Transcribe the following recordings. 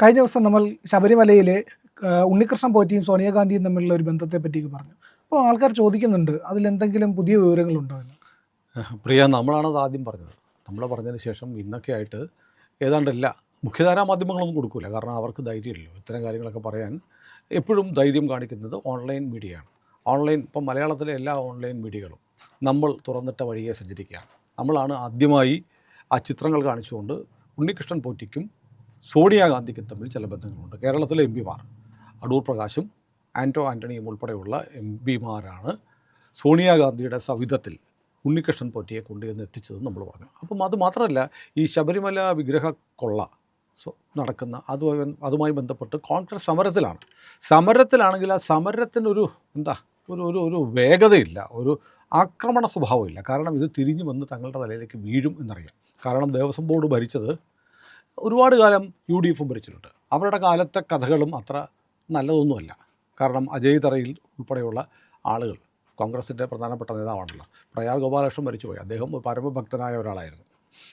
കഴിഞ്ഞ ദിവസം നമ്മൾ ശബരിമലയിൽ ഉണ്ണികൃഷ്ണൻ പോറ്റിയും സോണിയാഗാന്ധിയും തമ്മിലുള്ള ഒരു ബന്ധത്തെ പറ്റിയൊക്കെ പറഞ്ഞു. അപ്പോൾ ആൾക്കാർ ചോദിക്കുന്നുണ്ട് അതിലെന്തെങ്കിലും പുതിയ വിവരങ്ങളുണ്ടോ എന്ന്? പ്രിയ നമ്മളാണത് ആദ്യം പറഞ്ഞത്. നമ്മൾ പറഞ്ഞതിന് ശേഷം ഇന്നൊക്കെ ആയിട്ട് ഏതാണ്ട് എല്ലാ മുഖ്യധാരാ മാധ്യമങ്ങളൊന്നും കൊടുക്കില്ല കാരണം അവർക്ക് ധൈര്യമില്ലല്ലോ. ഇത്തരം കാര്യങ്ങളൊക്കെ പറയാൻ എപ്പോഴും ധൈര്യം കാണിക്കുന്നത് ഓൺലൈൻ മീഡിയയാണ്. ഓൺലൈൻ ഇപ്പം മലയാളത്തിലെ എല്ലാ ഓൺലൈൻ മീഡിയകളും നമ്മൾ തുറന്നിട്ട വഴിയെ സഞ്ചരിക്കുകയാണ്. നമ്മളാണ് ആദ്യമായി ആ ചിത്രങ്ങൾ കാണിച്ചുകൊണ്ട് ഉണ്ണികൃഷ്ണൻ പോറ്റിക്കും സോണിയാഗാന്ധിക്കും തമ്മിൽ ചില ബന്ധങ്ങളുണ്ട്. കേരളത്തിലെ എം പിമാർ അടൂർ പ്രകാശും ആന്റോ ആന്റണിയും ഉൾപ്പെടെയുള്ള എം പിമാരാണ് സോണിയാഗാന്ധിയുടെ സവിധത്തിൽ ഉണ്ണികൃഷ്ണൻ പോറ്റിയെ കൊണ്ടുവന്ന് എത്തിച്ചത് നമ്മൾ പറഞ്ഞു. അപ്പം അത് മാത്രമല്ല ഈ ശബരിമല വിഗ്രഹ കൊള്ള നടക്കുന്ന അതുമായി അതുമായി ബന്ധപ്പെട്ട് കോൺഗ്രസ് സമരത്തിലാണ്. സമരത്തിലാണെങ്കിൽ ആ സമരത്തിനൊരു എന്താ ഒരു ഒരു ഒരു വേഗതയില്ല ഒരു ആക്രമണ സ്വഭാവമില്ല. കാരണം ഇത് തിരിഞ്ഞു വന്ന് തങ്ങളുടെ തലയിലേക്ക് വീഴും എന്നറിയാം. കാരണം ദേവസ്വം ബോർഡ് ഭരിച്ചത് ഒരുപാട് കാലം യു ഡി എഫും ഭരിച്ചിട്ടുണ്ട്. അവരുടെ കാലത്തെ കഥകളും അത്ര നല്ലതൊന്നുമല്ല. കാരണം അജയ് തറയിൽ ഉൾപ്പെടെയുള്ള ആളുകൾ കോൺഗ്രസിന്റെ പ്രധാനപ്പെട്ട നേതാവാണല്ലോ പ്രയാർ ഗോപാലകൃഷ്ണൻ മരിച്ചുപോയി. അദ്ദേഹം പരമഭക്തനായ ഒരാളായിരുന്നു.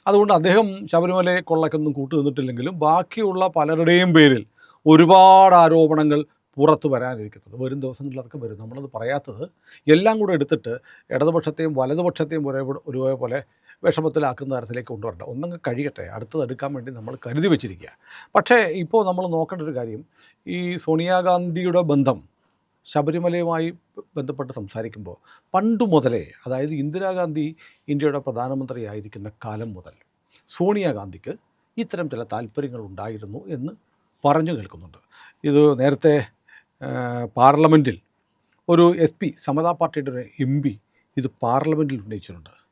അതുകൊണ്ട് അദ്ദേഹം ശബരിമലയെ കൊള്ളക്കൊന്നും കൂട്ടു നിന്നിട്ടില്ലെങ്കിലും ബാക്കിയുള്ള പലരുടെയും പേരിൽ ഒരുപാട് ആരോപണങ്ങൾ പുറത്ത് വരാനിരിക്കുന്നത്. വരും ദിവസങ്ങളിൽ അതൊക്കെ വരും. നമ്മളത് പറയാത്തത് എല്ലാം കൂടെ എടുത്തിട്ട് ഇടതുപക്ഷത്തെയും വലതുപക്ഷത്തെയും ഒരേ ഒരുപോലെ വിഷമത്തിലാക്കുന്ന തരത്തിലേക്ക് കൊണ്ടുവരണ്ട. ഒന്നങ്ങ് കഴിയട്ടെ. അടുത്തത് എടുക്കാൻ വേണ്ടി നമ്മൾ കരുതി വെച്ചിരിക്കുക. പക്ഷേ ഇപ്പോൾ നമ്മൾ നോക്കേണ്ട ഒരു കാര്യം ഈ സോണിയാഗാന്ധിയുടെ ബന്ധം ശബരിമലയുമായി ബന്ധപ്പെട്ട് സംസാരിക്കുമ്പോൾ പണ്ട് മുതലേ അതായത് ഇന്ദിരാഗാന്ധി ഇന്ത്യയുടെ പ്രധാനമന്ത്രിയായിരിക്കുന്ന കാലം മുതൽ സോണിയാഗാന്ധിക്ക് ഇത്തരം ചില താല്പര്യങ്ങൾ ഉണ്ടായിരുന്നു എന്ന് പറഞ്ഞു കേൾക്കുന്നുണ്ട്. ഇത് നേരത്തെ പാർലമെന്റിൽ ഒരു എസ് പി സമതാ പാർട്ടിയുടെ ഒരു എം പി ഇത് പാർലമെന്റിൽ ഉന്നയിച്ചിട്ടുണ്ട്.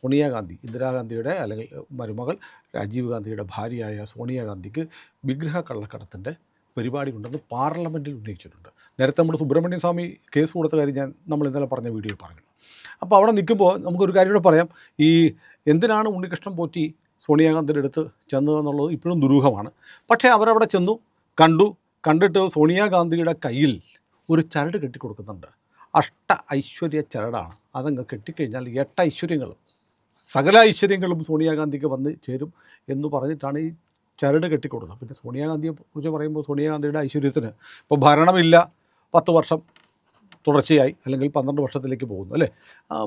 സോണിയാഗാന്ധി ഇന്ദിരാഗാന്ധിയുടെ അല്ലെങ്കിൽ മരുമകൾ രാജീവ് ഗാന്ധിയുടെ ഭാര്യയായ സോണിയാഗാന്ധിക്ക് വിഗ്രഹ കള്ളക്കടത്തിന്റെ പരിപാടി ഉണ്ടെന്ന് പാർലമെന്റിൽ ഉന്നയിച്ചിട്ടുണ്ട്. നേരത്തെ നമ്മുടെ സുബ്രഹ്മണ്യ സ്വാമി കേസ് കൊടുത്ത കാര്യം ഞാൻ നമ്മൾ ഇന്നലെ പറഞ്ഞ വീഡിയോയിൽ പറഞ്ഞു. അപ്പോൾ അവിടെ നിൽക്കുമ്പോൾ നമുക്കൊരു കാര്യം കൂടെ പറയാം. ഈ എന്തിനാണ് ഉണ്ണികൃഷ്ണൻ പോറ്റി സോണിയാഗാന്ധിയുടെ അടുത്ത് ചെന്നതെന്നുള്ളത് ഇപ്പോഴും ദുരൂഹമാണ്. പക്ഷേ അവരവിടെ ചെന്നു കണ്ടു. കണ്ടിട്ട് സോണിയാഗാന്ധിയുടെ കയ്യിൽ ഒരു ചരട് കെട്ടിക്കൊടുക്കുന്നുണ്ട്. അഷ്ട ഐശ്വര്യ ചരടാണ്. അതങ്ങ് കെട്ടിക്കഴിഞ്ഞാൽ എട്ട് ഐശ്വര്യങ്ങളും സകല ഐശ്വര്യങ്ങളും സോണിയാഗാന്ധിക്ക് വന്ന് ചേരും എന്ന് പറഞ്ഞിട്ടാണ് ഈ ചരട് കെട്ടിക്കൊടുത്തത്. പിന്നെ സോണിയാഗാന്ധിയെ കുറിച്ച് പറയുമ്പോൾ സോണിയാഗാന്ധിയുടെ ഐശ്വര്യത്തിന് ഇപ്പോൾ ഭരണമില്ല പത്ത് വർഷം തുടർച്ചയായി അല്ലെങ്കിൽ പന്ത്രണ്ട് വർഷത്തിലേക്ക് പോകുന്നു അല്ലേ?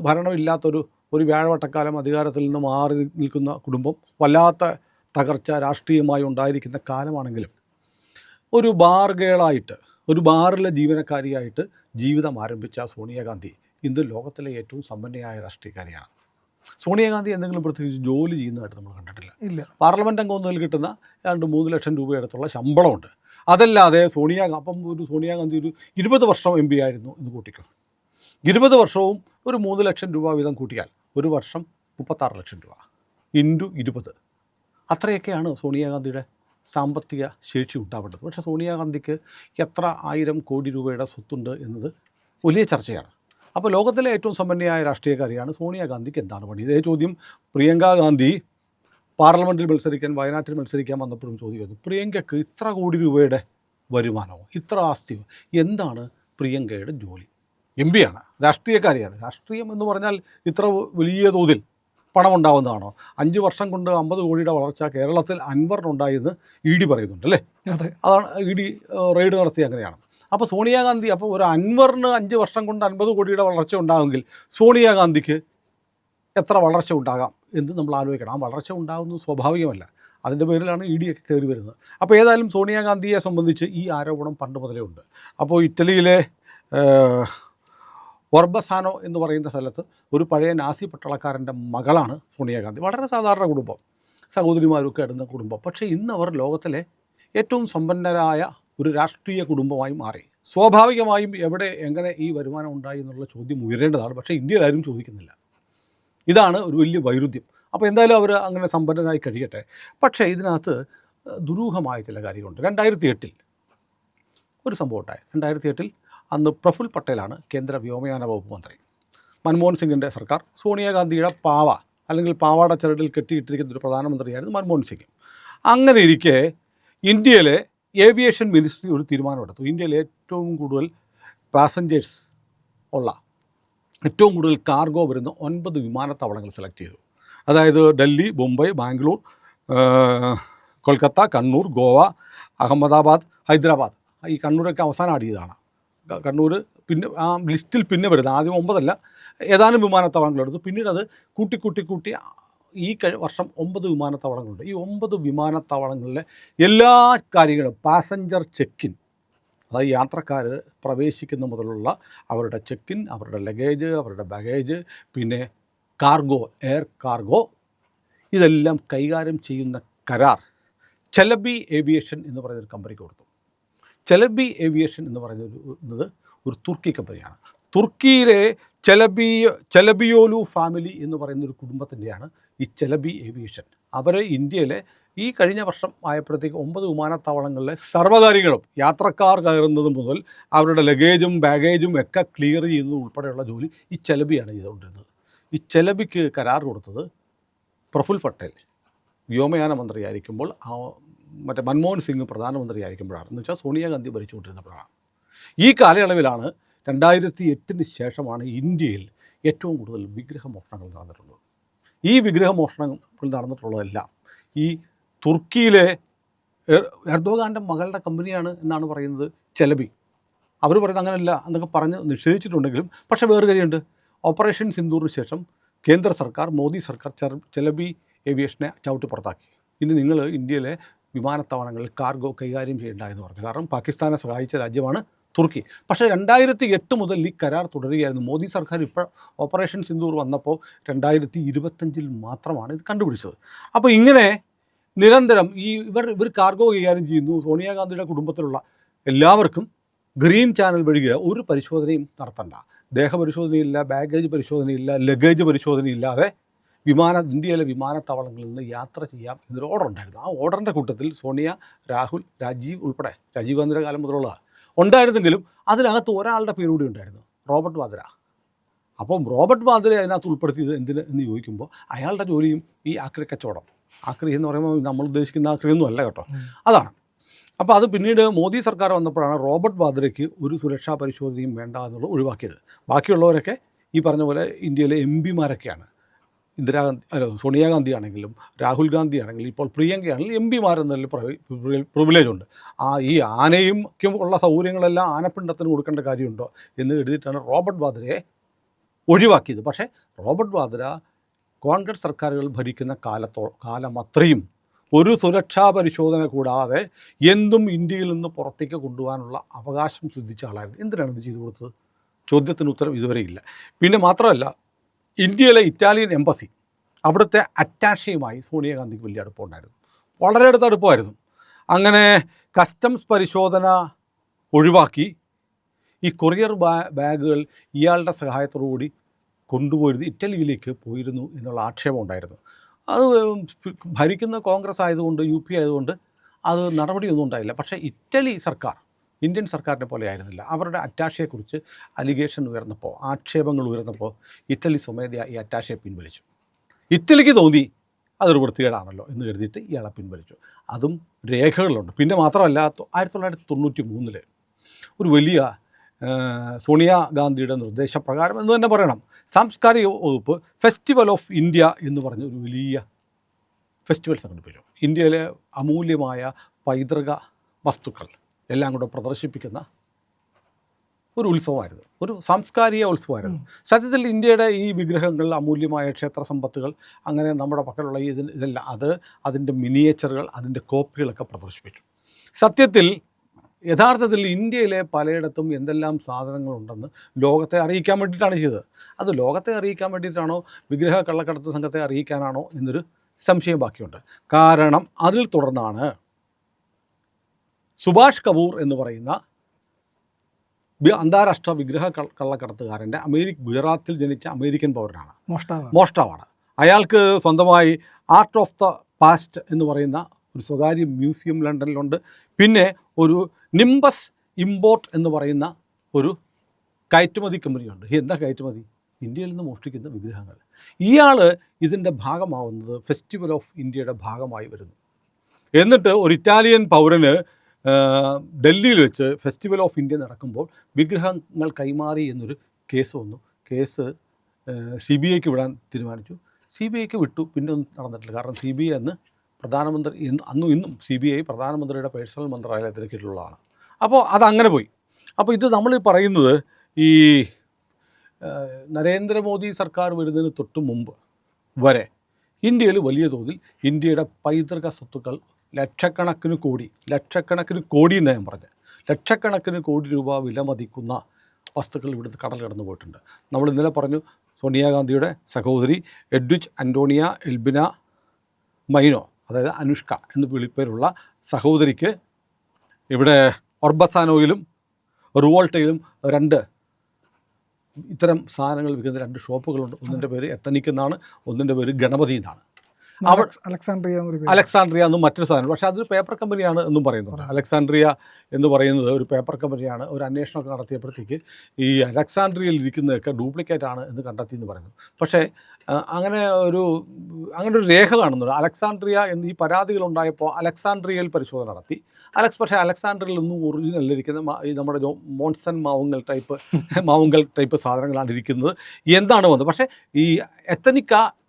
ഭരണമില്ലാത്തൊരു ഒരു വ്യാഴവട്ടക്കാലം അധികാരത്തിൽ നിന്ന് മാറി നിൽക്കുന്ന കുടുംബം വല്ലാത്ത തകർച്ച രാഷ്ട്രീയമായി ഉണ്ടായിരിക്കുന്ന കാലമാണെങ്കിലും ഒരു ബാർ ഗേളായിട്ട് ഒരു ബാറിലെ ജീവനക്കാരിയായിട്ട് ജീവിതം ആരംഭിച്ച സോണിയാഗാന്ധി ഇന്ന് ലോകത്തിലെ ഏറ്റവും സമ്പന്നയായ രാഷ്ട്രീയക്കാരിയാണ്. സോണിയാഗാന്ധി എന്തെങ്കിലും പ്രത്യേകിച്ച് ജോലി ചെയ്യുന്നതായിട്ട് നമ്മൾ കണ്ടിട്ടില്ല. ഇല്ല. പാർലമെന്റ് അംഗം കിട്ടുന്ന രണ്ട് മൂന്ന് ലക്ഷം രൂപയടുത്തുള്ള ശമ്പളമുണ്ട്. അതല്ലാതെ സോണിയാ അപ്പം ഒരു സോണിയാഗാന്ധി ഒരു ഇരുപത് വർഷം എം പി ആയിരുന്നു എന്ന് കൂട്ടിക്കോ. ഇരുപത് വർഷവും ഒരു മൂന്ന് ലക്ഷം രൂപ വീതം കൂട്ടിയാൽ ഒരു വർഷം മുപ്പത്താറ് ലക്ഷം രൂപ. ഇന്റു ഇരുപത്. അത്രയൊക്കെയാണ് സോണിയാഗാന്ധിയുടെ സാമ്പത്തിക ശേഷി ഉണ്ടാവേണ്ടത്. പക്ഷേ സോണിയാഗാന്ധിക്ക് എത്ര ആയിരം കോടി രൂപയുടെ സ്വത്തുണ്ട് എന്നത് വലിയ ചർച്ചയാണ്. അപ്പോൾ ലോകത്തിലെ ഏറ്റവും സമ്പന്നയായ രാഷ്ട്രീയക്കാരിയാണ് സോണിയാഗാന്ധിക്ക് എന്താണ് പണി? ഇതേ ചോദ്യം പ്രിയങ്ക ഗാന്ധി പാർലമെന്റിൽ മത്സരിക്കാൻ വയനാട്ടിൽ മത്സരിക്കാൻ വന്നപ്പോഴും ചോദിക്കുന്നു. പ്രിയങ്കയ്ക്ക് ഇത്ര കോടി രൂപയുടെ വരുമാനമോ? ഇത്ര ആസ്തിയോ? എന്താണ് പ്രിയങ്കയുടെ ജോലി? എം പിയാണ് രാഷ്ട്രീയക്കാരിയാണ്. രാഷ്ട്രീയം എന്ന് പറഞ്ഞാൽ ഇത്ര വലിയ തോതിൽ പണമുണ്ടാവുന്നതാണോ? അഞ്ച് വർഷം കൊണ്ട് അമ്പത് കോടിയുടെ വളർച്ച കേരളത്തിൽ അൻവറിനുണ്ടായെന്ന് ഇ ഡി പറയുന്നുണ്ട് അല്ലേ? അതെ. അതാണ് ഇ ഡി റെയ്ഡ് നടത്തി അങ്ങനെയാണ്. അപ്പോൾ സോണിയാഗാന്ധി അപ്പോൾ ഒരു അൻവറിന് അഞ്ച് വർഷം കൊണ്ട് അൻപത് കോടിയുടെ വളർച്ച ഉണ്ടാകുമെങ്കിൽ സോണിയാഗാന്ധിക്ക് എത്ര വളർച്ച ഉണ്ടാകാം എന്ന് നമ്മൾ ആലോചിക്കണം. ആ വളർച്ച ഉണ്ടാകുന്നത് സ്വാഭാവികമല്ല. അതിന്റെ പേരിലാണ് ഇ ഡി ഒക്കെ കയറി വരുന്നത്. അപ്പോൾ ഏതായാലും സോണിയാഗാന്ധിയെ സംബന്ധിച്ച് ഈ ആരോപണം പണ്ട് മുതലേ ഉണ്ട്. അപ്പോൾ ഇറ്റലിയിലെ ഒർബസാനോ എന്ന് പറയുന്ന സ്ഥലത്ത് ഒരു പഴയ നാസി പട്ടാളക്കാരന്റെ മകളാണ് സോണിയാഗാന്ധി. വളരെ സാധാരണ കുടുംബം. സഹോദരിമാരൊക്കെ ഇടുന്ന കുടുംബം. പക്ഷേ ഇന്ന് അവർ ലോകത്തിലെ ഏറ്റവും സമ്പന്നരായ ഒരു രാഷ്ട്രീയ കുടുംബമായി മാറി. സ്വാഭാവികമായും എവിടെ എങ്ങനെ ഈ വരുമാനം ഉണ്ടായി എന്നുള്ള ചോദ്യം ഉയരേണ്ടതാണ്. പക്ഷേ ഇന്ത്യയിൽ ആരും ചോദിക്കുന്നില്ല. ഇതാണ് ഒരു വലിയ വൈരുദ്ധ്യം. അപ്പോൾ എന്തായാലും അവർ അങ്ങനെ സമ്പന്നരായി കഴിയട്ടെ. പക്ഷേ ഇതിനകത്ത് ദുരൂഹമായ ചില കാര്യങ്ങളുണ്ട്. രണ്ടായിരത്തി എട്ടിൽ ഒരു സംഭവം ഉണ്ടായി. രണ്ടായിരത്തി എട്ടിൽ അന്ന് പ്രഫുൽ പട്ടേലാണ് കേന്ദ്ര വ്യോമയാന വകുപ്പ് മന്ത്രി. മൻമോഹൻ സിംഗിന്റെ സർക്കാർ സോണിയാഗാന്ധിയുടെ പാവ അല്ലെങ്കിൽ പാവാട ചരടിൽ കെട്ടിയിട്ടിരിക്കുന്ന ഒരു പ്രധാനമന്ത്രിയായിരുന്നു മൻമോഹൻ സിംഗ്. അങ്ങനെ ഇരിക്കെ ഇന്ത്യയിലെ ഏവിയേഷൻ മിനിസ്ട്രി ഒരു തീരുമാനമെടുത്തു. ഇന്ത്യയിൽ ഏറ്റവും കൂടുതൽ പാസഞ്ചേഴ്സ് ഉള്ള ഏറ്റവും കൂടുതൽ കാർഗോ വരുന്ന ഒൻപത് വിമാനത്താവളങ്ങൾ സെലക്ട് ചെയ്തു. അതായത് ഡൽഹി മുംബൈ ബാംഗ്ലൂർ കൊൽക്കത്ത കണ്ണൂർ ഗോവ അഹമ്മദാബാദ് ഹൈദരാബാദ്. ഈ കണ്ണൂരൊക്കെ അവസാനം ആടിയതാണ് കണ്ണൂർ പിന്നെ ആ ലിസ്റ്റിൽ പിന്നെ വരുന്നത്. ആദ്യം ഒമ്പതല്ല ഏതാനും വിമാനത്താവളങ്ങളെടുത്തു പിന്നീട് അത് കൂട്ടി കൂട്ടി കൂട്ടി ഈ വർഷം ഒമ്പത് വിമാനത്താവളങ്ങളുണ്ട്. ഈ ഒമ്പത് വിമാനത്താവളങ്ങളിലെ എല്ലാ കാര്യങ്ങളും പാസഞ്ചർ ചെക്കിൻ അതായത് യാത്രക്കാർ പ്രവേശിക്കുന്ന മുതലുള്ള അവരുടെ ചെക്കിൻ അവരുടെ ലഗേജ് അവരുടെ ബാഗേജ് പിന്നെ കാർഗോ എയർ കാർഗോ ഇതെല്ലാം കൈകാര്യം ചെയ്യുന്ന കരാർ ചെലബി ഏവിയേഷൻ എന്ന് പറയുന്നൊരു കമ്പനി കമ്പനിക്ക് കൊടുത്തു. ചെലബി ഏവിയേഷൻ എന്ന് പറയുന്നത് ഒരു തുർക്കി കമ്പനിയാണ് തുർക്കിയിലെ ചെലബിയോ ചെലബിയോലു ഫാമിലി എന്ന് പറയുന്ന ഒരു കുടുംബത്തിന്റെയാണ് ഈ ചെലബി ഏവിയേഷൻ. അവർ ഇന്ത്യയിലെ ഈ കഴിഞ്ഞ വർഷം ആയപ്പോഴത്തേക്ക് ഒമ്പത് വിമാനത്താവളങ്ങളിലെ സർവകാര്യങ്ങളും യാത്രക്കാർ കയറുന്നത് മുതൽ അവരുടെ ലഗേജും ബാഗേജും ഒക്കെ ക്ലിയർ ചെയ്യുന്നത് ഉൾപ്പെടെയുള്ള ജോലി ഈ ചെലബിയാണ് ചെയ്തുകൊണ്ടിരുന്നത്. ഈ ചെലബിക്ക് കരാർ കൊടുത്തത് പ്രഫുൽ പട്ടേൽ. വ്യോമയാന മന്ത്രിയായിരിക്കുമ്പോൾ ആ മറ്റേ മൻമോഹൻ സിംഗ് പ്രധാനമന്ത്രിയായിരിക്കുമ്പോഴാണ്. എന്ന് വെച്ചാൽ സോണിയാഗാന്ധി ഭരിച്ചുകൊണ്ടിരുന്നപ്പോഴാണ്. ഈ കാലയളവിലാണ് രണ്ടായിരത്തി എട്ടിന് ശേഷമാണ് ഇന്ത്യയിൽ ഏറ്റവും കൂടുതൽ വിഗ്രഹമോഷണങ്ങൾ നടന്നിട്ടുള്ളത്. ഈ വിഗ്രഹമോഷണങ്ങൾ നടന്നിട്ടുള്ളതല്ല ഈ തുർക്കിയിലെ എർ- എർദോഗാന്റെ മകളുടെ കമ്പനിയാണ് എന്നാണ് പറയുന്നത് ചെലബി. അവർ പറയുന്നത് അങ്ങനെയല്ല എന്നൊക്കെ പറഞ്ഞ് നിഷേധിച്ചിട്ടുണ്ടെങ്കിലും പക്ഷേ വേറെ കാര്യമുണ്ട്. ഓപ്പറേഷൻ സിന്ദൂറിന് ശേഷം കേന്ദ്ര സർക്കാർ മോദി സർക്കാർ ചെലബി ഏവിയേഷനെ ചവിട്ടി പുറത്താക്കി. ഇനി നിങ്ങൾ ഇന്ത്യയിലെ വിമാനത്താവളങ്ങളിൽ കാർഗോ കൈകാര്യം ചെയ്യേണ്ട എന്ന് പറഞ്ഞു. കാരണം പാകിസ്ഥാനെ സഹായിച്ച രാജ്യമാണ് തുർക്കി. പക്ഷേ രണ്ടായിരത്തി എട്ട് മുതൽ ഈ കരാർ തുടരുകയായിരുന്നു. മോദി സർക്കാർ ഇപ്പോൾ ഓപ്പറേഷൻ സിന്ദൂർ വന്നപ്പോൾ രണ്ടായിരത്തി ഇരുപത്തഞ്ചിൽ മാത്രമാണ് ഇത് കണ്ടുപിടിച്ചത്. അപ്പോൾ ഇങ്ങനെ നിരന്തരം ഈ ഇവർ ഇവർ കാർഗോ കൈകാര്യം ചെയ്യുന്നു. സോണിയാഗാന്ധിയുടെ കുടുംബത്തിലുള്ള എല്ലാവർക്കും ഗ്രീൻ ചാനൽ വഴി ഒരു പരിശോധനയും നടത്തണ്ട. ദേഹപരിശോധനയില്ല ബാഗേജ് പരിശോധനയില്ല ലഗേജ് പരിശോധനയില്ലാതെ വിമാന ഇന്ത്യയിലെ വിമാനത്താവളങ്ങളിൽ നിന്ന് യാത്ര ചെയ്യാം എന്നൊരു ഓർഡർ ഉണ്ടായിരുന്നു. ആ ഓർഡറിന്റെ കൂട്ടത്തിൽ സോണിയ രാഹുൽ രാജീവ് ഉൾപ്പെടെ രാജീവ് ഗാന്ധിയുടെ കാലം മുതലുള്ള ഉണ്ടായിരുന്നെങ്കിലും അതിനകത്ത് ഒരാളുടെ പേര് കൂടി ഉണ്ടായിരുന്നു. റോബർട്ട് വാദ്ര. അപ്പം റോബർട്ട് വാദ്ര അതിനകത്ത് ഉൾപ്പെടുത്തിയത് എന്തിന് എന്ന് ചോദിക്കുമ്പോൾ അയാളുടെ ജോലിയും ഈ ആക്രി കച്ചവടം. ആക്രി എന്ന് പറയുമ്പോൾ നമ്മൾ ഉദ്ദേശിക്കുന്ന ആക്രിയൊന്നും അല്ല കേട്ടോ. അതാണ്. അപ്പോൾ അത് പിന്നീട് മോദി സർക്കാർ വന്നപ്പോഴാണ് റോബർട്ട് വാദ്രയ്ക്ക് ഒരു സുരക്ഷാ പരിശോധനയും വേണ്ട എന്നുള്ളത് ഒഴിവാക്കിയത്. ബാക്കിയുള്ളവരൊക്കെ ഈ പറഞ്ഞ പോലെ ഇന്ത്യയിലെ എം പിമാരൊക്കെയാണ്. ഇന്ദിരാഗാന്ധി അല്ല സോണിയാഗാന്ധി ആണെങ്കിലും രാഹുൽ ഗാന്ധി ആണെങ്കിലും ഇപ്പോൾ പ്രിയങ്കയാണെങ്കിലും എം പിമാരെന്നതിൽ പ്രിവിലേജ് ഉണ്ട് ആ ഈ ആനയും ക്കും ഉള്ള സൗകര്യങ്ങളെല്ലാം ആനപ്പിണ്ടത്തിന് കൊടുക്കേണ്ട കാര്യമുണ്ടോ എന്ന് എഴുതിയിട്ടാണ് റോബർട്ട് വാദ്രയെ ഒഴിവാക്കിയത്. പക്ഷേ റോബർട്ട് വാദ്ര കോൺഗ്രസ് സർക്കാരുകൾ ഭരിക്കുന്ന കാലത്തോ കാലം അത്രയും ഒരു സുരക്ഷാ പരിശോധന കൂടാതെ എന്തും ഇന്ത്യയിൽ നിന്ന് പുറത്തേക്ക് കൊണ്ടുപോകാനുള്ള അവകാശം സിദ്ധിച്ച ആളായിരുന്നു. എന്തിനാണ് ഇത് ചെയ്തു കൊടുത്തത്? ചോദ്യത്തിന് ഉത്തരം ഇതുവരെ ഇല്ല പിന്നെ മാത്രമല്ല ഇന്ത്യയിലെ ഇറ്റാലിയൻ എംബസി അവിടുത്തെ അറ്റാഷയുമായി സോണിയാഗാന്ധിക്ക് വലിയ അടുപ്പമുണ്ടായിരുന്നു. വളരെ അടുത്ത അടുപ്പമായിരുന്നു. അങ്ങനെ കസ്റ്റംസ് പരിശോധന ഒഴിവാക്കി ഈ കൊറിയർ ബാഗുകൾ ഇയാളുടെ സഹായത്തോടു കൂടി കൊണ്ടുപോയിരുന്നത് ഇറ്റലിയിലേക്ക് പോയിരുന്നു എന്നുള്ള ആക്ഷേപം ഉണ്ടായിരുന്നു. അത് ഭരിക്കുന്ന കോൺഗ്രസ് ആയതുകൊണ്ട് യു പി ആയതുകൊണ്ട് അത് നടപടിയൊന്നും ഉണ്ടായില്ല. പക്ഷേ ഇറ്റലി സർക്കാർ ഇന്ത്യൻ സർക്കാരിനെ പോലെ ആയിരുന്നില്ല. അവരുടെ അറ്റാഷയെക്കുറിച്ച് അലിഗേഷൻ ഉയർന്നപ്പോൾ ആക്ഷേപങ്ങൾ ഉയർന്നപ്പോൾ ഇറ്റലി സ്വമേധ ഈ അറ്റാഷയെ പിൻവലിച്ചു. ഇറ്റലിക്ക് തോന്നി അതൊരു വൃത്തികേടാണല്ലോ എന്ന് കരുതിയിട്ട് ഇയാളെ പിൻവലിച്ചു. അതും രേഖകളുണ്ട് പിന്നെ മാത്രമല്ല ആയിരത്തി തൊള്ളായിരത്തി തൊണ്ണൂറ്റി മൂന്നിൽ ഒരു വലിയ സോണിയാ ഗാന്ധിയുടെ നിർദ്ദേശപ്രകാരം എന്ന് തന്നെ പറയണം. സാംസ്കാരിക വകുപ്പ് ഫെസ്റ്റിവൽ ഓഫ് ഇന്ത്യ എന്ന് പറഞ്ഞ ഒരു വലിയ ഫെസ്റ്റിവൽ സംഘടിപ്പിച്ചു ഇന്ത്യയിലെ അമൂല്യമായ പൈതൃക വസ്തുക്കൾ. എല്ലാം കൂടെ പ്രദർശിപ്പിക്കുന്ന ഒരു ഉത്സവമായിരുന്നു. ഒരു സാംസ്കാരിക ഉത്സവമായിരുന്നു. സത്യത്തിൽ ഇന്ത്യയുടെ ഈ വിഗ്രഹങ്ങൾ അമൂല്യമായ ക്ഷേത്ര സമ്പത്തുകൾ അങ്ങനെ നമ്മുടെ പക്കലുള്ള ഇതിന് ഇതെല്ലാം അത് അതിന്റെ മിനിയേച്ചറുകൾ അതിന്റെ കോപ്പികളൊക്കെ പ്രദർശിപ്പിച്ചു. സത്യത്തിൽ യഥാർത്ഥത്തിൽ ഇന്ത്യയിലെ പലയിടത്തും എന്തെല്ലാം സാധനങ്ങളുണ്ടെന്ന് ലോകത്തെ അറിയിക്കാൻ വേണ്ടിയിട്ടാണ് ചെയ്തത്. അത് ലോകത്തെ അറിയിക്കാൻ വേണ്ടിയിട്ടാണോ വിഗ്രഹ കള്ളക്കടത്ത് സംഘത്തെ അറിയിക്കാനാണോ എന്നൊരു സംശയം ബാക്കിയുണ്ട് കാരണം അതിൽ തുടർന്നാണ് സുഭാഷ് കപൂർ എന്ന് പറയുന്ന അന്താരാഷ്ട്ര വിഗ്രഹ കള്ളക്കടത്തുകാരന്റെ അമേരിക്ക ഗുജറാത്തിൽ ജനിച്ച അമേരിക്കൻ പൗരനാണ്. മോഷ്ടാവാണ് മോഷ്ടാവാണ്. അയാൾക്ക് സ്വന്തമായി ആർട്ട് ഓഫ് ദ പാസ്റ്റ് എന്ന് പറയുന്ന ഒരു സ്വകാര്യ മ്യൂസിയം ലണ്ടനിലുണ്ട്. പിന്നെ ഒരു നിംബസ് ഇമ്പോർട്ട് എന്ന് പറയുന്ന ഒരു കയറ്റുമതി കമ്പനിയുണ്ട്. എന്താ കയറ്റുമതി? ഇന്ത്യയിൽ നിന്ന് മോഷ്ടിക്കുന്ന വിഗ്രഹങ്ങൾ. ഇയാൾ ഇതിന്റെ ഭാഗമാവുന്നത് ഫെസ്റ്റിവൽ ഓഫ് ഇന്ത്യയുടെ ഭാഗമായി വരുന്നു. എന്നിട്ട് ഒരു ഇറ്റാലിയൻ പൗരന് ഡൽഹിയിൽ വെച്ച് ഫെസ്റ്റിവൽ ഓഫ് ഇന്ത്യ നടക്കുമ്പോൾ വിഗ്രഹങ്ങൾ കൈമാറി എന്നൊരു കേസ് വന്നു. കേസ് സി ബി ഐക്ക് വിടാൻ തീരുമാനിച്ചു. സി ബി ഐക്ക് വിട്ടു. പിന്നെ ഒന്നും നടന്നിട്ടില്ല. കാരണം സി ബി ഐ അന്ന് പ്രധാനമന്ത്രി ഇന്ന് അന്നും ഇന്നും സി ബി ഐ പ്രധാനമന്ത്രിയുടെ പേഴ്സണൽ മന്ത്രാലയത്തിന് കീഴിലുള്ളതാണ് അപ്പോൾ അതങ്ങനെ പോയി. അപ്പോൾ ഇത് നമ്മൾ പറയുന്നത് ഈ നരേന്ദ്രമോദി സർക്കാർ വരുന്നതിന് തൊട്ട് മുമ്പ് വരെ ഇന്ത്യയിൽ വലിയ തോതിൽ ഇന്ത്യയുടെ പൈതൃക സ്വത്തുക്കൾ ലക്ഷക്കണക്കിന് കോടി ലക്ഷക്കണക്കിന് കോടി എന്ന് ഞാൻ പറഞ്ഞത് ലക്ഷക്കണക്കിന് കോടി രൂപ വില മതിക്കുന്ന വസ്തുക്കൾ ഇവിടുന്ന് കടൽ കടന്നു പോയിട്ടുണ്ട്. നമ്മൾ ഇന്നലെ പറഞ്ഞു സോണിയാഗാന്ധിയുടെ സഹോദരി എഡ്വിച്ച് അന്റോണിയ എൽബിന മൈനോ അതായത് അനുഷ്ക എന്ന് വിളിപ്പേരുള്ള സഹോദരിക്ക് ഇവിടെ ഒർബസാനോയിലും റുവോൾട്ടയിലും രണ്ട് ഇത്തരം സാധനങ്ങൾ വിൽക്കുന്ന രണ്ട് ഷോപ്പുകളുണ്ട്. ഒന്നിന്റെ പേര് എത്തനിക്കുന്നതാണ് ഒന്നിന്റെ പേര് ഗണപതി എന്നാണ്. അലക്സാണ്ട്രിയ. അലക്സാണ്ട്രിയ എന്നും മറ്റൊരു സാധനം പക്ഷേ അതൊരു പേപ്പർ കമ്പനിയാണ് എന്നും പറയുന്നുണ്ട്. അലക്സാണ്ട്രിയ എന്ന് പറയുന്നത് ഒരു പേപ്പർ കമ്പനിയാണ്. ഒരു അന്വേഷണമൊക്കെ നടത്തിയപ്പോഴത്തേക്ക് ഈ അലക്സാണ്ട്രിയയിൽ ഇരിക്കുന്നതൊക്കെ ഡ്യൂപ്ലിക്കേറ്റ് ആണ് എന്ന് കണ്ടെത്തി എന്ന് പറയുന്നു. പക്ഷേ അങ്ങനെ ഒരു അങ്ങനെ ഒരു രേഖ കാണുന്നുണ്ട്. അലക്സാണ്ട്രിയ എന്ന് ഈ പരാതികളുണ്ടായപ്പോൾ അലക്സാണ്ട്രിയയിൽ പരിശോധന നടത്തി. അലക്സ് പക്ഷേ അലക്സാണ്ട്രിയയിൽ ഒന്നും ഒറിജിനൽ ഇരിക്കുന്ന ഈ നമ്മുടെ മോൺസൺ മാവുങ്ങൽ ടൈപ്പ് മാവുങ്കൽ ടൈപ്പ് സാധനങ്ങളാണ് ഇരിക്കുന്നത്. എന്താണ് വന്നത്? പക്ഷേ ഈ എത്തനിക്ക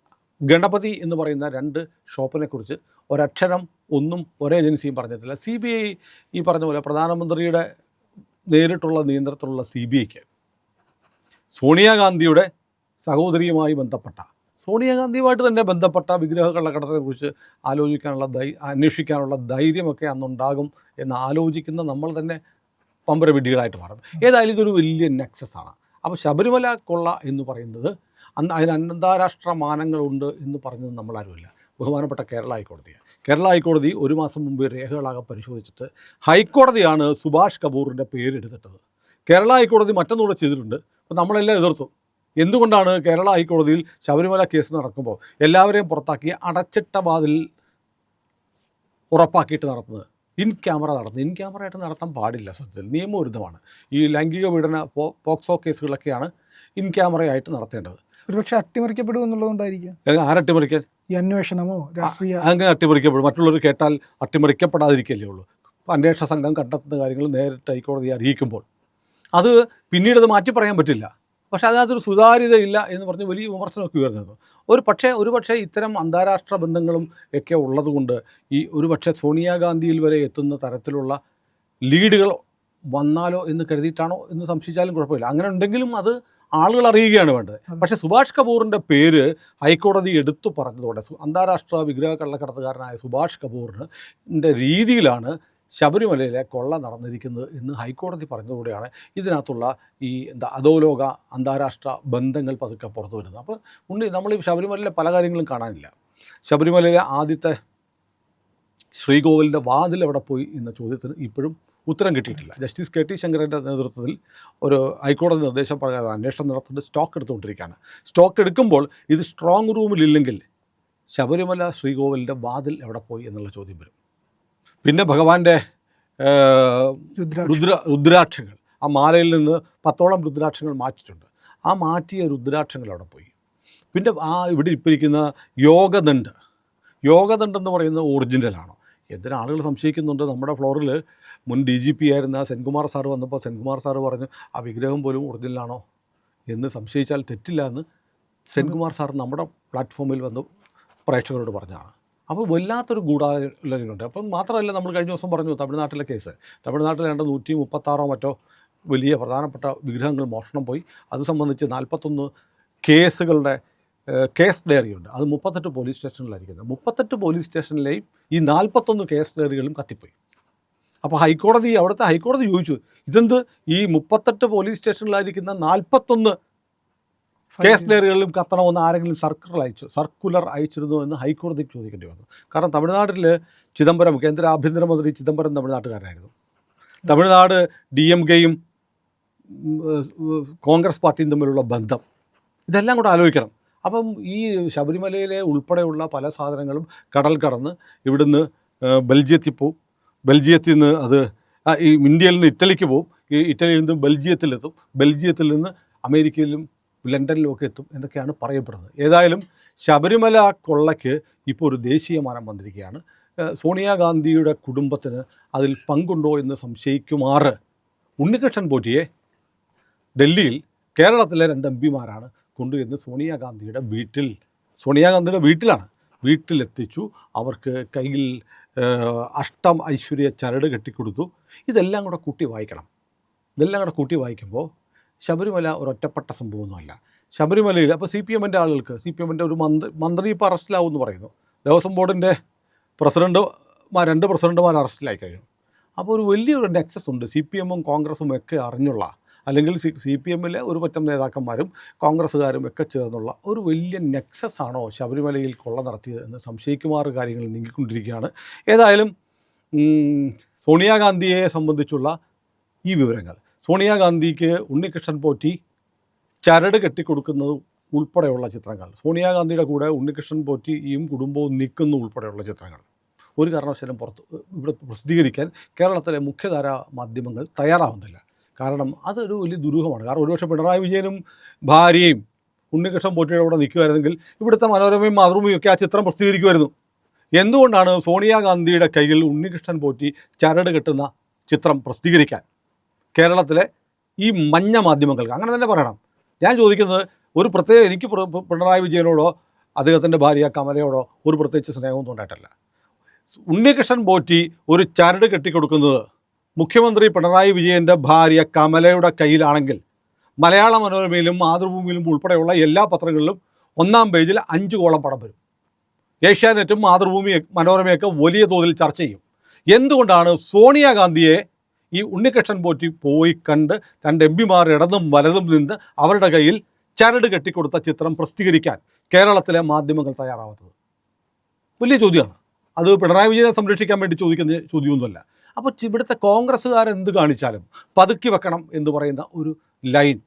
ഗണപതി എന്ന് പറയുന്ന രണ്ട് ഷോപ്പിനെക്കുറിച്ച് ഒരക്ഷരം ഒന്നും ഒരേ ഏജൻസിയും പറഞ്ഞിട്ടില്ല. സി ബി ഐ ഈ പറഞ്ഞ പോലെ പ്രധാനമന്ത്രിയുടെ നേരിട്ടുള്ള നിയന്ത്രണത്തിലുള്ള സി ബി ഐക്ക് സോണിയാഗാന്ധിയുടെ സഹോദരിയുമായി ബന്ധപ്പെട്ട സോണിയാഗാന്ധിയുമായിട്ട് തന്നെ ബന്ധപ്പെട്ട വിഗ്രഹ കള്ളക്കടത്തിനെക്കുറിച്ച് ആലോചിക്കാനുള്ള ധൈ അന്വേഷിക്കാനുള്ള ധൈര്യമൊക്കെ അന്നുണ്ടാകും എന്ന് ആലോചിക്കുന്ന നമ്മൾ തന്നെ പമ്പര മാറും ഏതായാലും ഇതൊരു വലിയ നെക്സസ് ആണ് അപ്പോൾ ശബരിമല കൊള്ള എന്ന് പറയുന്നത് അന്ന് അതിന് അന്താരാഷ്ട്ര മാനങ്ങളുണ്ട് എന്ന് പറഞ്ഞത് നമ്മളാരുമില്ല. ബഹുമാനപ്പെട്ട കേരള ഹൈക്കോടതിയാണ് കേരള ഹൈക്കോടതി ഒരു മാസം മുമ്പ് രേഖകളാകെ പരിശോധിച്ചിട്ട് ഹൈക്കോടതിയാണ് സുഭാഷ് കപൂറിന്റെ പേരെടുത്തിട്ടത്. കേരള ഹൈക്കോടതി മറ്റൊന്നുകൂടെ ചെയ്തിട്ടുണ്ട്. അപ്പോൾ നമ്മളെല്ലാം എതിർത്തു. എന്തുകൊണ്ടാണ് കേരള ഹൈക്കോടതിയിൽ ശബരിമല കേസ് നടക്കുമ്പോൾ എല്ലാവരെയും പുറത്താക്കി അടച്ചിട്ട വാതിൽ ഉറപ്പാക്കിയിട്ട് നടത്തുന്നത്? ഇൻ ക്യാമറ നടത്തുന്നത്. ഇൻ ക്യാമറ ആയിട്ട് നടത്താൻ പാടില്ല സത്യത്തിൽ. നിയമവിരുദ്ധമാണ്. ഈ ലൈംഗിക പീഡന പോക്സോ കേസുകളൊക്കെയാണ് ഇൻ ക്യാമറയായിട്ട് നടത്തേണ്ടത്. ഒരുപക്ഷെ അട്ടിമറിക്കപ്പെടും എന്നുള്ളതുകൊണ്ടായിരിക്കും. ആരെ ആരട്ടിമറിക്കാൻ ഈ അന്വേഷണമോ രാഷ്ട്രീയ അങ്ങനെ അട്ടിമറിക്കപ്പെടും. മറ്റുള്ളവർ കേട്ടാൽ അട്ടിമറിക്കപ്പെടാതിരിക്കല്ലേ ഉള്ളൂ. അന്വേഷണ സംഘം കണ്ടെത്തുന്ന കാര്യങ്ങൾ നേരിട്ട് ഹൈക്കോടതിയെ അറിയിക്കുമ്പോൾ. അത് പിന്നീട് അത് മാറ്റി പറയാൻ പറ്റില്ല. പക്ഷേ അതിനകത്തൊരു സുതാര്യതയില്ല എന്ന് പറഞ്ഞ് വലിയ വിമർശനമൊക്കെ ഉയർന്നത് ഒരു പക്ഷേ ഒരു പക്ഷേ ഇത്തരം അന്താരാഷ്ട്ര ബന്ധങ്ങളും ഒക്കെ ഉള്ളതുകൊണ്ട് ഈ ഒരു പക്ഷേ സോണിയാഗാന്ധിയിൽ വരെ എത്തുന്ന തരത്തിലുള്ള ലീഡുകൾ വന്നാലോ എന്ന് കരുതിയിട്ടാണോ എന്ന് സംശയിച്ചാലും കുഴപ്പമില്ല. അങ്ങനെ ഉണ്ടെങ്കിലും അത് ആളുകൾ അറിയുകയാണ് വേണ്ടത് പക്ഷേ സുഭാഷ് കപൂറിന്റെ പേര് ഹൈക്കോടതി എടുത്തു പറഞ്ഞതോടെ അന്താരാഷ്ട്ര വിഗ്രഹ കള്ളക്കടത്തുകാരനായ സുഭാഷ് കപൂറിന്റെ രീതിയിലാണ് ശബരിമലയിലെ കൊള്ള നടന്നിരിക്കുന്നത് എന്ന് ഹൈക്കോടതി പറഞ്ഞതോടെയാണ് ഇതിനകത്തുള്ള ഈ എന്താ അധോലോക അന്താരാഷ്ട്ര ബന്ധങ്ങൾ പതുക്കെ പുറത്തു വരുന്നത്. അപ്പോൾ ഉണ്ണി നമ്മൾ ഈ ശബരിമലയിലെ പല കാര്യങ്ങളും കാണാനില്ല. ശബരിമലയിലെ ആദ്യത്തെ ശ്രീകോവിലിന്റെ വാതിൽ എവിടെ പോയി എന്ന ചോദ്യത്തിന് ഇപ്പോഴും ഉത്തരം കിട്ടിയിട്ടില്ല. ജസ്റ്റിസ് കെ ടി ശങ്കരന്റെ നേതൃത്വത്തിൽ ഒരു ഹൈക്കോടതി നിർദ്ദേശം പ്രകാരം അന്വേഷണം നടത്തുന്നത് സ്റ്റോക്ക് എടുത്തുകൊണ്ടിരിക്കുകയാണ്. സ്റ്റോക്ക് എടുക്കുമ്പോൾ ഇത് സ്ട്രോങ് റൂമിലില്ലെങ്കിൽ ശബരിമല ശ്രീകോവിലിന്റെ വാതിൽ എവിടെ പോയി എന്നുള്ള ചോദ്യം വരും. പിന്നെ ഭഗവാന്റെ രുദ്ര രുദ്രാക്ഷങ്ങൾ. ആ മാലയിൽ നിന്ന് പത്തോളം രുദ്രാക്ഷങ്ങൾ മാറ്റിയിട്ടുണ്ട്. ആ മാറ്റിയ രുദ്രാക്ഷങ്ങൾ അവിടെ പോയി. പിന്നെ ആ ഇവിടെ ഇപ്പിരിക്കുന്ന യോഗദണ്ഡ്. യോഗദണ്ഡ് എന്ന് പറയുന്നത് ഒറിജിനലാണോ എന്തിനാളുകൾ സംശയിക്കുന്നുണ്ട് നമ്മുടെ ഫ്ലോറിൽ മുൻ ഡി ജി പി ആയിരുന്ന സെൻകുമാർ സാറ് വന്നപ്പോൾ സെൻകുമാർ സാറ് പറഞ്ഞു ആ വിഗ്രഹം പോലും ഒറിജിനലാണോ? എന്ന് സംശയിച്ചാൽ തെറ്റില്ല എന്ന് സെൻകുമാർ സാർ നമ്മുടെ പ്ലാറ്റ്ഫോമിൽ വന്ന് പ്രേക്ഷകരോട് പറഞ്ഞതാണ്. അപ്പോൾ വല്ലാത്തൊരു ഗൂഢാലോചനയുണ്ട്. അപ്പം മാത്രമല്ല നമ്മൾ കഴിഞ്ഞ ദിവസം പറഞ്ഞു തമിഴ്നാട്ടിലെ കേസ്. തമിഴ്നാട്ടിൽ രണ്ട് നൂറ്റി മുപ്പത്താറോ മറ്റോ വലിയ പ്രധാനപ്പെട്ട വിഗ്രഹങ്ങൾ മോഷണം പോയി. അത് സംബന്ധിച്ച് നാൽപ്പത്തൊന്ന് കേസുകളുടെ കേസ് ഡയറിയുണ്ട്. അത് മുപ്പത്തെട്ട് പോലീസ് സ്റ്റേഷനിലായിരിക്കുന്നത് മുപ്പത്തെട്ട് പോലീസ് സ്റ്റേഷനിലെയും ഈ നാൽപ്പത്തൊന്ന് കേസ് ഡയറികളും കത്തിപ്പോയി. അപ്പോൾ ഹൈക്കോടതി അവിടുത്തെ ഹൈക്കോടതി ചോദിച്ചു ഇതെന്ത്? ഈ മുപ്പത്തെട്ട് പോലീസ് സ്റ്റേഷനിലായിരിക്കുന്ന നാൽപ്പത്തൊന്ന് കേസ് ഡയറികളിലും കത്തണമെന്ന് ആരെങ്കിലും സർക്കുലർ അയച്ചു സർക്കുലർ അയച്ചിരുന്നു എന്ന് ഹൈക്കോടതിക്ക് ചോദിക്കേണ്ടി വന്നു. കാരണം തമിഴ്നാട്ടിൽ ചിദംബരം കേന്ദ്ര ആഭ്യന്തരമന്ത്രി ചിദംബരം തമിഴ്നാട്ടുകാരായിരുന്നു. തമിഴ്നാട് ഡി എം കെയും കോൺഗ്രസ് പാർട്ടിയും തമ്മിലുള്ള ബന്ധം ഇതെല്ലാം കൂടെ ആലോചിക്കണം. അപ്പം ഈ ശബരിമലയിലെ ഉൾപ്പെടെയുള്ള പല സാധനങ്ങളും കടൽ കടന്ന് ഇവിടുന്ന് ബെൽജിയത്തിൽ പോവും ബെൽജിയത്തിൽ നിന്ന് അത് ഈ ഇന്ത്യയിൽ നിന്ന് ഇറ്റലിക്ക് പോകും ഈ ഇറ്റലിയിൽ നിന്ന് ബെൽജിയത്തിലെത്തും. ബെൽജിയത്തിൽ നിന്ന് അമേരിക്കയിലും ലണ്ടനിലും ഒക്കെ എത്തും എന്നൊക്കെയാണ് പറയപ്പെടുന്നത്. ഏതായാലും ശബരിമല കൊള്ളയ്ക്ക് ഇപ്പോൾ ഒരു ദേശീയമാനം വന്നിരിക്കുകയാണ്. സോണിയാഗാന്ധിയുടെ കുടുംബത്തിന് അതിൽ പങ്കുണ്ടോ എന്ന് സംശയിക്കുമാറ്. ഉണ്ണികൃഷ്ണൻ പോറ്റിയെ ഡൽഹിയിൽ കേരളത്തിലെ രണ്ട് എം പിമാരാണ് കൊണ്ടുവന്ന് സോണിയാഗാന്ധിയുടെ വീട്ടിൽ സോണിയാഗാന്ധിയുടെ വീട്ടിലാണ്. വീട്ടിലെത്തിച്ചു. അവർക്ക് കയ്യിൽ അഷ്ടം ഐശ്വര്യ ചരട് കെട്ടിക്കൊടുത്തു. ഇതെല്ലാം കൂടെ കൂട്ടി വായിക്കണം. ഇതെല്ലാം കൂടെ കൂട്ടി വായിക്കുമ്പോൾ ശബരിമല ഒരൊറ്റപ്പെട്ട സംഭവമൊന്നുമല്ല. ശബരിമലയിൽ അപ്പോൾ സി പി എമ്മിന്റെ ആളുകൾക്ക് സി പി എമ്മിന്റെ ഒരു മന്ത്രി മന്ത്രി ഇപ്പോൾ അറസ്റ്റിലാവും എന്ന് പറയുന്നു. ദേവസ്വം ബോർഡിന്റെ പ്രസിഡന്റുമാർ രണ്ട് പ്രസിഡന്റുമാർ അറസ്റ്റിലായി കഴിഞ്ഞു. അപ്പോൾ ഒരു വലിയൊരു നെക്സസ് ഉണ്ട്. സി പി എമ്മും കോൺഗ്രസും ഒക്കെ അറിഞ്ഞുള്ള അല്ലെങ്കിൽ സി സി പി എമ്മിലെ ഒരു പറ്റം നേതാക്കന്മാരും കോൺഗ്രസ്സുകാരും ഒക്കെ ചേർന്നുള്ള ഒരു വലിയ നെക്സസ് ആണോ ശബരിമലയിൽ കൊള്ള നടത്തിയത് എന്ന് സംശയിക്കുമാറ് കാര്യങ്ങൾ നീങ്ങിക്കൊണ്ടിരിക്കുകയാണ്. ഏതായാലും സോണിയാഗാന്ധിയെ സംബന്ധിച്ചുള്ള ഈ വിവരങ്ങൾ. സോണിയാഗാന്ധിക്ക് ഉണ്ണികൃഷ്ണൻ പോറ്റി ചരട് കെട്ടിക്കൊടുക്കുന്നത് ഉൾപ്പെടെയുള്ള ചിത്രങ്ങൾ. സോണിയാഗാന്ധിയുടെ കൂടെ ഉണ്ണികൃഷ്ണൻ പോറ്റിയും കുടുംബവും നിൽക്കുന്നു ഉൾപ്പെടെയുള്ള ചിത്രങ്ങൾ. ഒരു കാരണവശാലും പുറത്ത് ഇവിടെ പ്രസിദ്ധീകരിക്കാൻ കേരളത്തിലെ മുഖ്യധാരാ മാധ്യമങ്ങൾ തയ്യാറാവുന്നില്ല. കാരണം അതൊരു വലിയ ദുരൂഹമാണ്. കാരണം ഒരുപക്ഷെ പിണറായി വിജയനും ഭാര്യയും ഉണ്ണികൃഷ്ണൻ പോറ്റിയുടെ കൂടെ നിൽക്കുമായിരുന്നെങ്കിൽ ഇവിടുത്തെ മനോരമയും മാതൃഭൂമിയും ഒക്കെ ആ ചിത്രം പ്രസിദ്ധീകരിക്കുമായിരുന്നു. എന്തുകൊണ്ടാണ് സോണിയാഗാന്ധിയുടെ കയ്യിൽ ഉണ്ണികൃഷ്ണൻ പോറ്റി ചരട് കെട്ടുന്ന ചിത്രം പ്രസിദ്ധീകരിക്കാൻ? കേരളത്തിലെ ഈ മഞ്ഞ മാധ്യമങ്ങൾക്ക് അങ്ങനെ തന്നെ പറയണം. ഞാൻ ചോദിക്കുന്നത് ഒരു പ്രത്യേക എനിക്ക് പിണറായി വിജയനോടോ അദ്ദേഹത്തിന്റെ ഭാര്യ കമലയോടോ ഒരു പ്രത്യേകിച്ച് സ്നേഹമൊന്നും ഉണ്ടായിട്ടല്ല. ഉണ്ണികൃഷ്ണൻ പോറ്റി ഒരു ചരട് കെട്ടിക്കൊടുക്കുന്നത് മുഖ്യമന്ത്രി പിണറായി വിജയന്റെ ഭാര്യ കമലയുടെ കയ്യിലാണെങ്കിൽ മലയാള മനോരമയിലും മാതൃഭൂമിയിലും ഉൾപ്പെടെയുള്ള എല്ലാ പത്രങ്ങളിലും ഒന്നാം പേജിൽ അഞ്ച് കോളം പടം വരും. ഏഷ്യാനെറ്റും മാതൃഭൂമി മനോരമയൊക്കെ വലിയ തോതിൽ ചർച്ച ചെയ്യും. എന്തുകൊണ്ടാണ് സോണിയാഗാന്ധിയെ ഈ ഉണ്ണികൃഷ്ണൻ പോറ്റി പോയി കണ്ട് രണ്ട് എം പിമാർ ഇടതും വലതും നിന്ന് അവരുടെ കയ്യിൽ ചരട് കെട്ടിക്കൊടുത്ത ചിത്രം പ്രസിദ്ധീകരിക്കാൻ കേരളത്തിലെ മാധ്യമങ്ങൾ തയ്യാറാവാത്തത്? വലിയ ചോദ്യമാണ്. അത് പിണറായി വിജയനെ സംരക്ഷിക്കാൻ വേണ്ടി ചോദിക്കുന്ന ചോദ്യമൊന്നുമല്ല. അപ്പോൾ ഇവിടുത്തെ കോൺഗ്രസ്സുകാർ എന്ത് കാണിച്ചാലും പതുക്കി വെക്കണം എന്ന് പറയുന്ന ഒരു ലൈൻ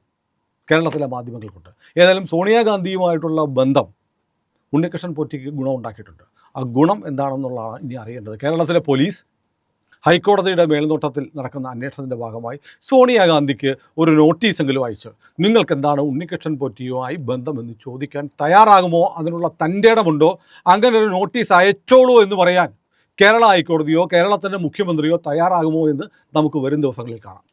കേരളത്തിലെ മാധ്യമങ്ങൾക്കുണ്ട്. ഏതായാലും സോണിയാഗാന്ധിയുമായിട്ടുള്ള ബന്ധം ഉണ്ണികൃഷ്ണൻ പോറ്റിക്ക് ഗുണം ഉണ്ടാക്കിയിട്ടുണ്ട്. ആ ഗുണം എന്താണെന്നുള്ളതാണ് ഇനി അറിയേണ്ടത്. കേരളത്തിലെ പോലീസ് ഹൈക്കോടതിയുടെ മേൽനോട്ടത്തിൽ നടക്കുന്ന അന്വേഷണത്തിന്റെ ഭാഗമായി സോണിയാഗാന്ധിക്ക് ഒരു നോട്ടീസെങ്കിലും അയച്ച്. നിങ്ങൾക്ക് എന്താണ് ഉണ്ണികൃഷ്ണൻ പോറ്റിയുമായി ബന്ധമെന്ന് ചോദിക്കാൻ തയ്യാറാകുമോ? അതിനുള്ള തന്റെ ഇടമുണ്ടോ? അങ്ങനെ ഒരു നോട്ടീസ് അയച്ചോളൂ എന്ന് പറയാൻ കേരള ഹൈക്കോടതിയോ കേരളത്തിന്റെ മുഖ്യമന്ത്രിയോ തയ്യാറാകുമോ എന്ന് നമുക്ക് വരും ദിവസങ്ങളിൽ കാണാം.